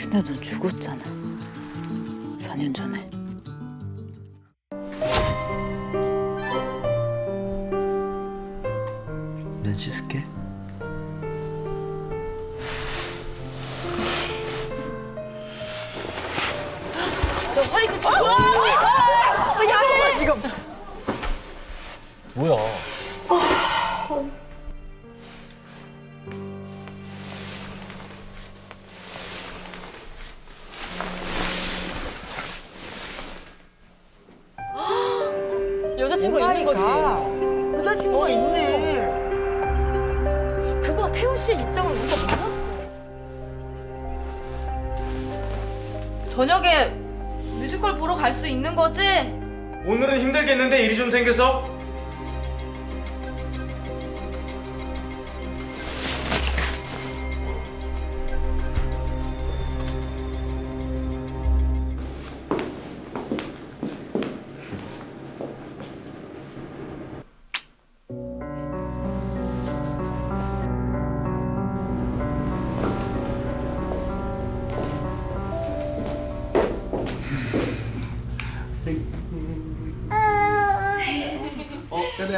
근데 넌 죽었잖아. 4년 전에. 여자친구가 있는 거지. 여자친구가 있네. 그거 태훈 씨의 입장을 우리가 몰랐어. 저녁에 뮤지컬 보러 갈 수 있는 거지? 오늘은 힘들겠는데 일이 좀 생겨서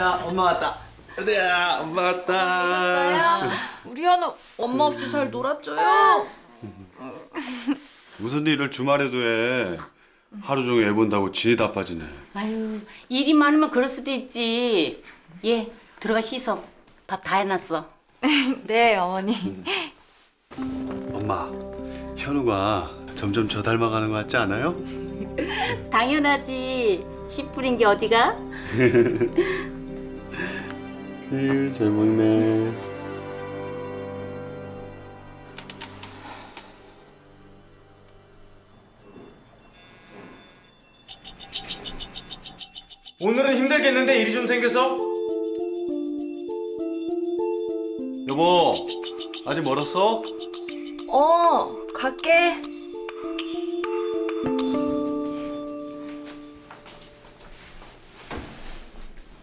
어, 은혜야, 엄마 왔다. 은혜야, 엄마 왔다. 우리 현우 엄마 없이 잘 놀았죠요? 무슨 일을 주말에도 해. 하루 종일 애 본다고 진이 다 빠지네. 아유 일이 많으면 그럴 수도 있지. 예 들어가 씻어. 밥 다 해놨어. 네 어머니 엄마, 현우가 점점 저 닮아가는 것 같지 않아요? 당연하지. 씨 뿌린 게 어디가? 에휴, 잘 먹네. 오늘은 힘들겠는데 일이 좀 생겨서 여보, 아직 멀었어? 어 갈게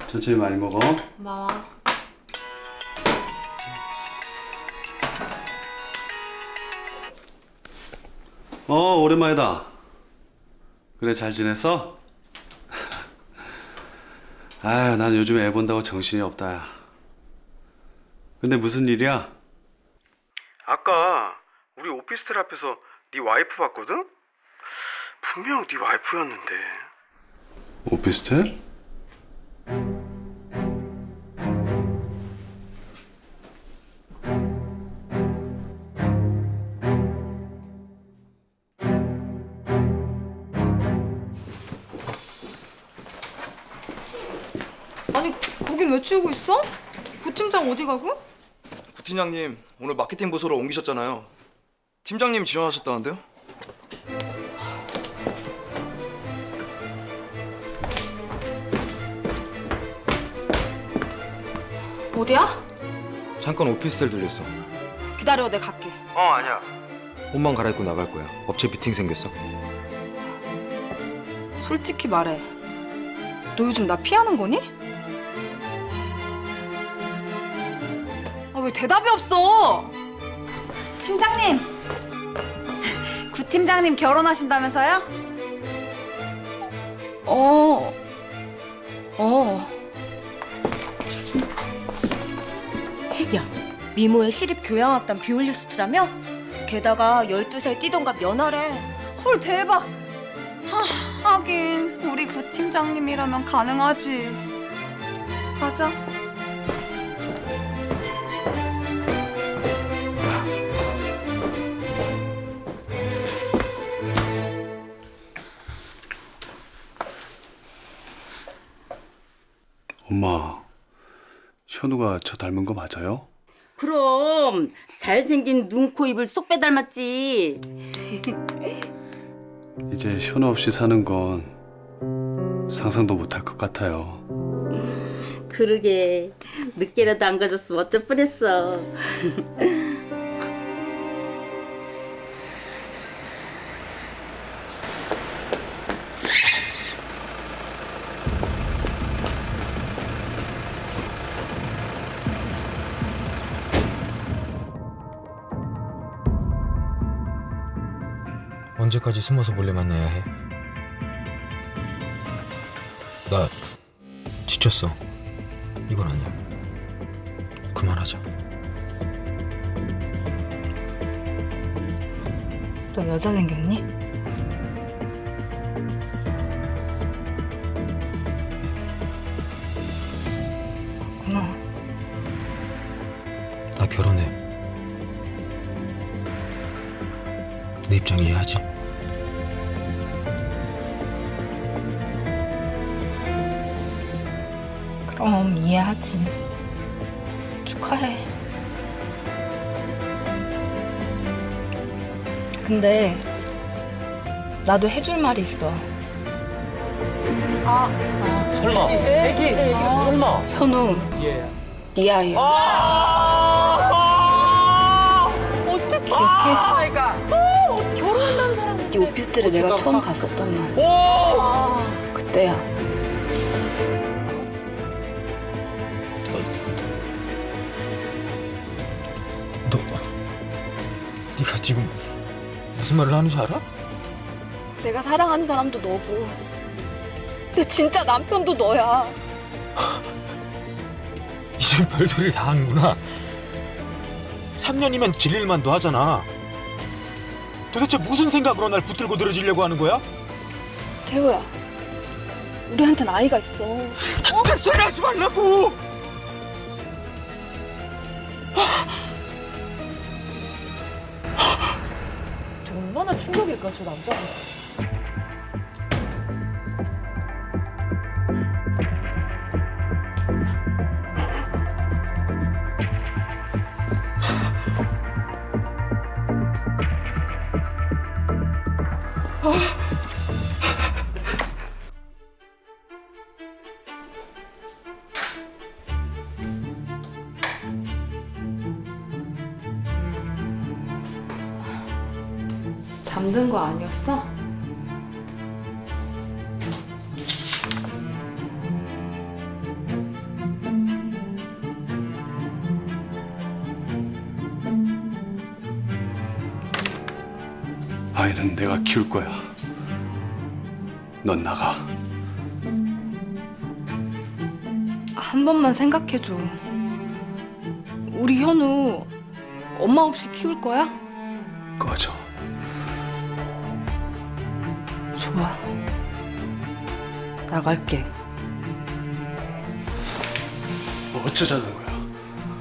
천천히 많이 먹어. 고마워 어, 오랜만이다. 그래, 잘 지냈어? 아유, 난 요즘 애 본다고 정신이 없다. 근데 무슨 일이야? 아까 우리 오피스텔 앞에서 네 와이프 봤거든? 분명 네 와이프였는데 오피스텔? 아니 거긴 왜 치우고 있어? 부팀장 어디 가고? 부팀장님 오늘 마케팅 부서로 옮기셨잖아요. 팀장님 지원하셨다는데요? 어디야? 잠깐 오피스텔 들렸어. 기다려 내가 갈게 어 아니야 옷만 갈아입고 나갈 거야. 업체 미팅 생겼어. 솔직히 말해. 너 요즘 나 피하는 거니? 왜 대답이 없어? 팀장님! 구 팀장님 결혼하신다면서요? 어. 어. 야, 미모의 시립 교양학단 비올리스트라며? 게다가 12살 뛰던가 면허래. 헐, 대박! 하, 하긴, 우리 구 팀장님이라면 가능하지. 가자. 엄마, 현우가 저 닮은 거 맞아요? 그럼 잘생긴 눈, 코, 입을 쏙 빼 닮았지. 이제 현우 없이 사는 건 상상도 못할 것 같아요. 그러게 늦게라도 안 가졌으면 어쩔 뻔했어. 언제까지 숨어서 몰래 만나야 해? 나 지쳤어. 이건 아니야. 그만하자. 너 여자 생겼니? 내 입장 이해하지? 그럼 이해하지. 축하해. 근데 나도 해줄 말이 있어. 설마 애기 애기 설마 현우, 네 아이야. 어떡해. 기 오피스텔에 내가 처음 갔었던 날. 그때야. 너 네가 지금 무슨 말을 하는 줄 알아? 내가 사랑하는 사람도 너고 내 진짜 남편도 너야. 이젠 별소리를 다 하는구나. 3년이면 질릴만도 하잖아. 도대체 무슨 생각으로 날 붙들고 늘어지려고 하는 거야? 태호야, 우리한텐 아이가 있어. 그 소리 하지 말라고! 얼마나 충격일까, 저 남자가. 잠 아이는 내가 키울 거야. 넌 나가. 한 번만 생각해줘. 우리 현우 엄마 없이 키울 거야? 꺼져. 좋아. 나갈게. 뭐 어쩌자는 거야?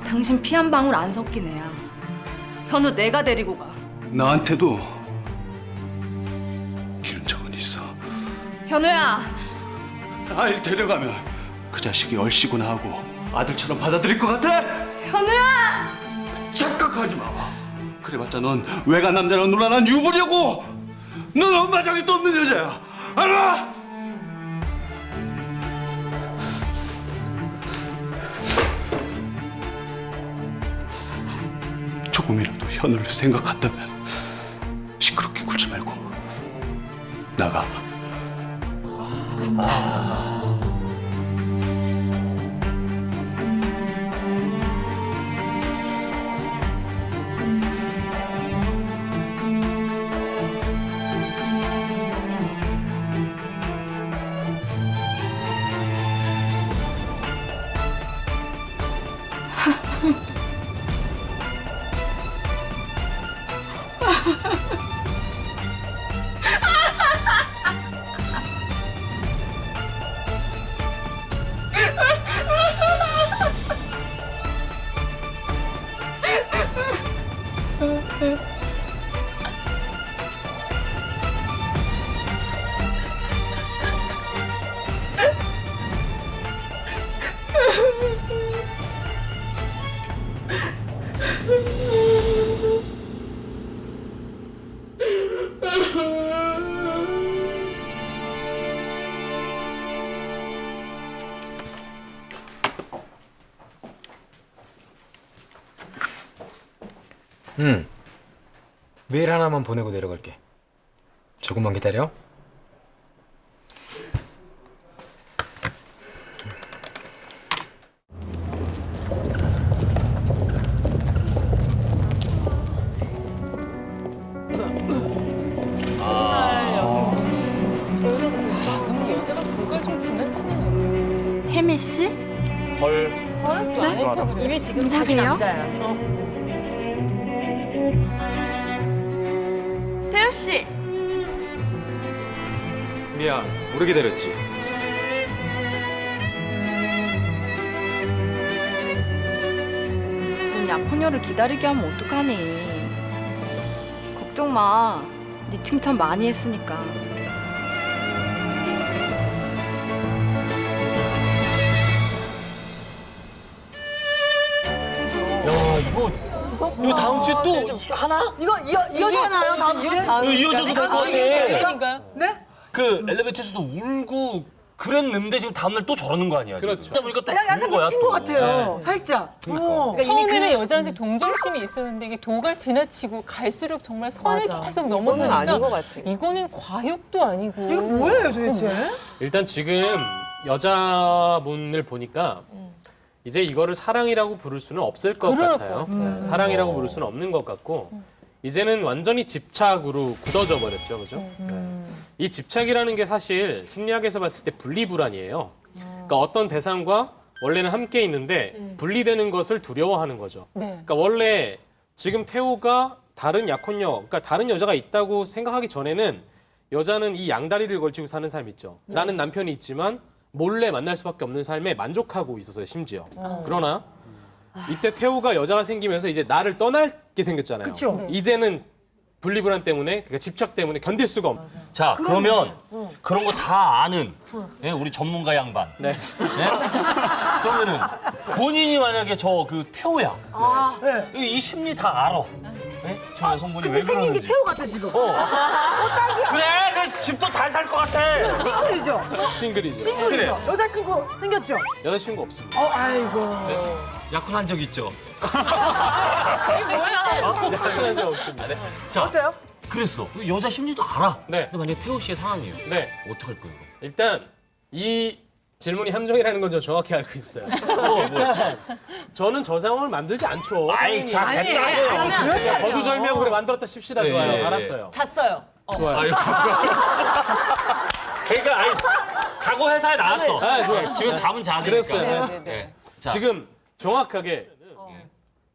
당신 피 한 방울 안 섞인 애야. 현우 내가 데리고 가. 나한테도 현우야. 아이 데려가면 그 자식이 얼씨구나 하고 아들처럼 받아들일 것 같아? 현우야! 착각하지 마. 그래봤자 넌 외간 남자로 놀아 난 유부녀고 넌 엄마 자격도 없는 여자야. 알아? 조금이라도 현우를 생각한다면 시끄럽게 굴지 말고 나가. Ah. 음. 응. 메일 하나만 보내고 내려갈게. 조금만 기다려. 헐. 헐? 네? 네? 안 해줘. 이미 지금 음, 자기 남자야. 어. 태우 씨. 미안. 오래 기다렸지. 넌 약혼녀를 기다리게 하면 어떡하니? 걱정 마. 네 칭찬 많이 했으니까. 이거 다음 주에 또 하나? 이거 이어 이어지나요 다음 주에? 이거 이어져도 될 것 같아. 그러니까요. 네? 그 엘리베이터에서도 울고 그랬는데 지금 다음날 또 저러는 거 아니야? 그렇죠. 그러다 보니까 또 야, 약간 거야, 미친 또. 것 같아요. 네. 살짝. 어. 처음에는 여자한테 동정심이 있었는데 이게 도가 지나치고 갈수록 정말 선을 맞아. 계속 넘어서니까 아닌 것 같아. 이거는 과욕도 아니고 이거 뭐예요 도대체? 일단 지금 여자분을 보니까 이제 이거를 사랑이라고 부를 수는 없을 것 그럴 같아요. 것. 네, 사랑이라고 부를 수는 없는 것 같고 이제는 완전히 집착으로 굳어져 버렸죠, 그죠? 네. 이 집착이라는 게 사실 심리학에서 봤을 때 분리불안이에요. 그러니까 어떤 대상과 원래는 함께 있는데 분리되는 것을 두려워하는 거죠. 네. 그러니까 원래 지금 태호가 다른 약혼녀, 그러니까 다른 여자가 있다고 생각하기 전에는 여자는 이 양다리를 걸치고 사는 삶 있죠. 나는 남편이 있지만 몰래 만날 수밖에 없는 삶에 만족하고 있었어요, 심지어. 그러나 이때 태호가 여자가 생기면서 이제 나를 떠날 게 생겼잖아요. 그쵸. 네. 이제는 분리불안 때문에, 그러니까 집착 때문에 견딜 수가 없. 자 그러면 그런 거 다 아는 예, 우리 전문가 양반. 네. 네? 그러면은 본인이 만약에 저 그 태호야. 아, 네. 이- 이 심리 다 알아. 네? 저 여성분이 근데 왜 생긴 게 그러는지. 태우 같아 지금. 어. 그래, 그 살 것 같아. 싱글이죠. 싱글이죠. 싱글이죠. 여자친구 생겼죠. 여자친구 없습니다. 어 아이고. 약혼한 적 있죠. 약혼한 적 없습니다. 네. 자, 어때요? 그랬어. 그 여자 심리도 알아. 네. 근데 만약에 태호 씨의 상황이에요. 네. 어떡할 거예요? 일단 이 질문이 함정이라는 건저 정확히 알고 있어요. 일단 저는 저 상황을 만들지 않죠. 아이, 당연히. 자, 됐다고요. 그냥 거두절미하고 그래 만들었다 칩시다. 네, 좋아요. 네, 네. 알았어요. 잤어요. 좋아요. 아유, 그러니까 아니, 자고 회사에 나왔어. 아, 좋아요. 집에서 잠은 자니까. 그랬어요. 네, 네, 네. 네. 자. 지금 정확하게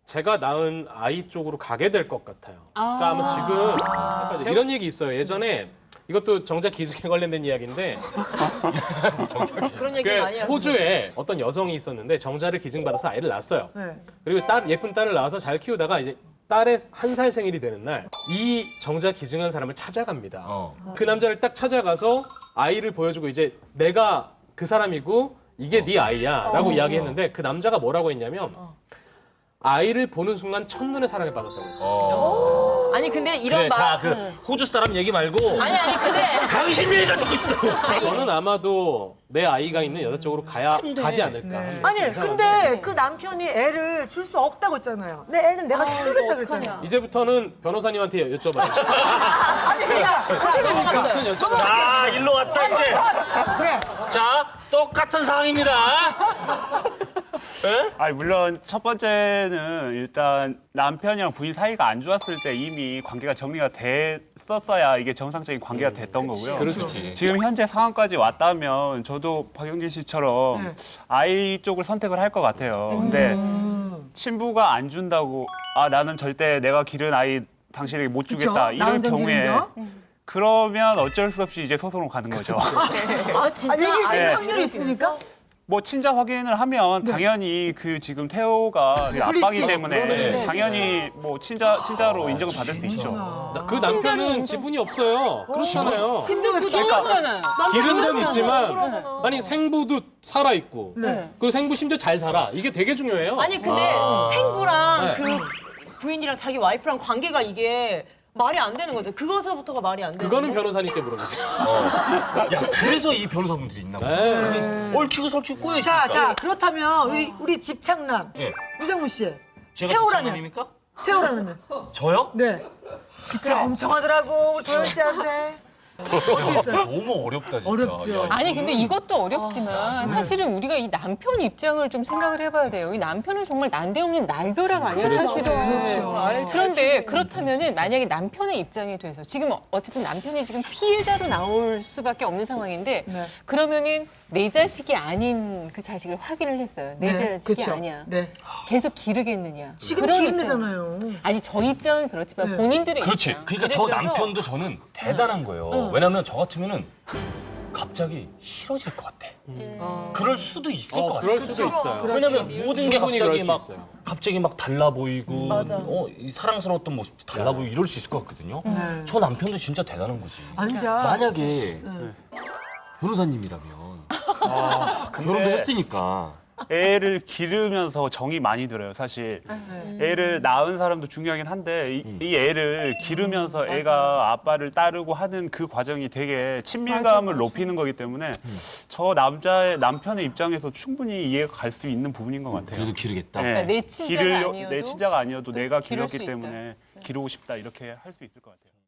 제가 낳은 아이 쪽으로 가게 될 것 같아요. 그러니까 아마 지금 약간 이런 얘기 있어요. 예전에 이것도 정작 기숙에 관련된 이야기인데 그런 그 얘기 많이 하고. 호주에 어떤 여성이 있었는데 정자를 기증받아서 아이를 낳았어요. 네. 그리고 딸 예쁜 딸을 낳아서 잘 키우다가 이제 딸의 한 살 생일이 되는 날 이 정자 기증한 사람을 찾아갑니다. 어. 그 남자를 딱 찾아가서 아이를 보여주고 이제 내가 그 사람이고 이게 네 아이야라고 이야기했는데 그 남자가 뭐라고 했냐면 아이를 보는 순간 첫눈에 사랑에 빠졌다고 했어요. 아니 근데 이런 그래, 자, 그 호주 사람 얘기 말고 아니 아니 근데 당신 얘기가 듣고 싶다고. 저는 아마도 내 아이가 있는 여자 쪽으로 가야 가지 않을까. 하는 아니 근데 그 남편이 애를 줄 수 없다고 했잖아요. 내 애는 내가 키우겠다 그랬잖아요. 이제부터는 변호사님한테 여쭤봐야죠. 아니 그냥 어떻게 넘어갔어요? 여쭤봐야죠. 자, 일로 왔다 이제. 그래. 자, 똑같은 상황입니다. 아니 물론 첫 번째는 일단 남편이랑 부인 사이가 안 좋았을 때 이미 관계가 정리가 됐었어야 이게 정상적인 관계가 됐던 거고요. 그렇죠. 지금 현재 상황까지 왔다면 저도 박영진 씨처럼 네. 아이 쪽을 선택을 할 것 같아요. 근데 음. 친부가 안 준다고 아 나는 절대 내가 기른 아이 당신에게 못 그쵸? 주겠다 이런 나은정 경우에 기른죠? 그러면 어쩔 수 없이 이제 소송으로 가는 거죠. 아 진짜 이길 수 있는 네. 확률이 있습니까? 뭐 친자 확인을 하면 당연히 그 지금 태호가 그. 아빠기 때문에 그러네. 당연히 뭐 친자 친자로 인정을 받을 수 있죠. 나- 그 남편은 지분이 없어요. 그렇잖아요. 심지어 그거잖아요. 기른 건 있지만 아니 생부도 살아 있고 그리고 생부 심지어 잘 살아. 이게 되게 중요해요. 아니 근데 생부랑 네. 그 부인이랑 자기 와이프랑 관계가 이게 말이 안 되는 거죠. 그거서부터가 말이 안 되는 그거는 변호사님께 물어보세요. 야, 그래서 이 변호사분들이 있나 봐. 네. 얽히고 설키고 꼬여 자, 있으니까. 자 그렇다면 우리 우리 집착남 예. 유정무 씨 제가 태호라면. 집사람입니까? 태호라면 저요? 네 진짜 엄청 하더라고 우리 도현 씨한테 너무 어렵다 진짜. 어렵죠. 아니 근데 이것도 어렵지만 사실은 우리가 이 남편 입장을 좀 생각을 해봐야 돼요. 이 남편은 정말 난데없는 날벼락 아니에요 사실은. 그렇죠. 아, 그런데 그렇다면은 만약에 남편의 입장이 돼서 지금 어쨌든 남편이 지금 피해자로 나올 수밖에 없는 상황인데 네. 그러면은 내 자식이 아닌 그 자식을 확인을 했어요. 내 네, 자식이 그쵸. 아니야. 네. 계속 기르겠느냐. 지금 입장. 되잖아요. 아니 저 입장은 그렇지만 네. 본인들의 그렇지. 입장. 그러니까 예를 저 들어서 남편도 저는 대단한 거예요. 왜냐면 저 같으면은 갑자기 싫어질 것 같아. 그럴 수도 있을 것 어, 같아. 그럴 수도 있어요. 왜냐면 모든 게 충분히 그럴 갑자기 수 막 있어요. 갑자기 막 달라 보이고 어, 이 사랑스러웠던 모습도 달라 보이고 이럴 수 있을 것 같거든요. 네. 저 남편도 진짜 대단한 거지. 아니야. 만약에 변호사님이라면 결혼도 했으니까 애를 기르면서 정이 많이 들어요, 사실. 애를 낳은 사람도 중요하긴 한데 이, 이 애를 기르면서 애가 아빠를 따르고 하는 그 과정이 되게 친밀감을 높이는 거기 때문에 저 남자의 남편의 입장에서 충분히 이해가 갈 수 있는 부분인 것 같아요. 그래도 기르겠다. 네. 그러니까 내 친자가 아니어도 내 친자가 아니어도 내가 기를 수 길렀기 있다. 때문에 기르고 싶다 이렇게 할 수 있을 것 같아요.